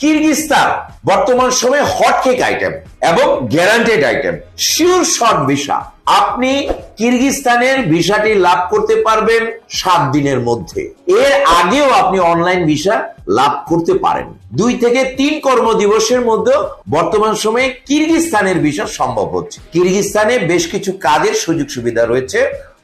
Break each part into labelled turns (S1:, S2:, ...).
S1: Kyrgyzstan, বর্তমান সময়ে hotcake item এবং guaranteed item sure short visa আপনি কিরগিস্তানের ভিসাটি লাভ করতে পারবেন সাত দিনের মধ্যে। এর আগেও আপনি অনলাইন ভিসা লাভ করতে পারেন। দুই থেকে তিন কর্মদিবসের মধ্যে বর্তমান সময়ে কিরগিস্তানের ভিসা সম্ভব হচ্ছে। কিরগিস্তানে বেশ কিছু কাজের সুযোগ সুবিধা রয়েছে।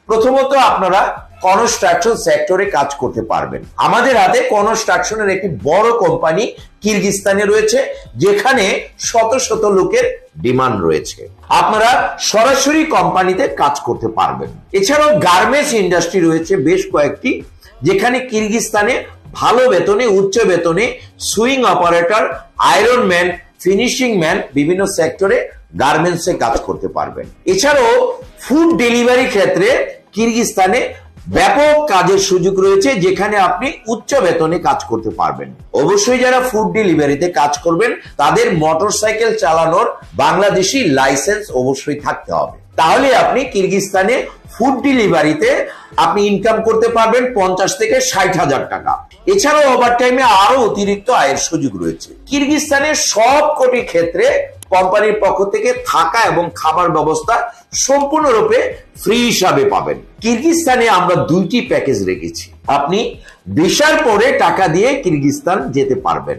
S1: প্রথমত আপনারা কনস্ট্রাকশন সেক্টরে কাজ করতে পারবেন। আমাদের হাতে কনস্ট্রাকশনের একটি বড় কোম্পানি কিরগিস্তানে রয়েছে, যেখানে শত শত লোকের ডিমান্ড রয়েছে। আপনারা সরাসরি কোম্পানিতে কাজ করতে পারবেন। এছাড়াও গার্মেন্টস ইন্ডাস্ট্রি রয়েছে বেশ কয়েকটি, যেখানে কিরগিস্তানে ভালো বেতনে, উচ্চ বেতনে sewing operator iron man finishing man বিভিন্ন সেক্টরে গার্মেন্টসে কাজ করতে পারবেন। এছাড়াও ফুড ডেলিভারি ক্ষেত্রে কিরগিস্তানে ব্যাপক কাজের সুযোগ রয়েছে যেখানে আপনি উচ্চ বেতনে কাজ করতে পারবেন। অবশ্যই যারা ফুড ডেলিভারিতে কাজ করবেন, তাদের মোটরসাইকেল চালানোর বাংলাদেশি লাইসেন্স অবশ্যই থাকতে হবে। তাহলে আপনি কিরগিস্তানে ফুড ডেলিভারিতে আপনি ইনকাম করতে পারবেন পঞ্চাশ থেকে ষাট হাজার টাকা। এছাড়াও ওভার টাইমে আরও অতিরিক্ত আয়ের সুযোগ রয়েছে। কিরগিস্তানের সব কোটি ক্ষেত্রে কোম্পানির পক্ষ থেকে থাকা এবং খাবার ব্যবস্থা সম্পূর্ণরূপে ফ্রি হিসাবে পাবেন। কিরগিস্তানে আমরা দুইটি প্যাকেজ রেখেছি। আপনি ভিসার পরে টাকা দিয়ে কিরগিস্তান যেতে পারবেন।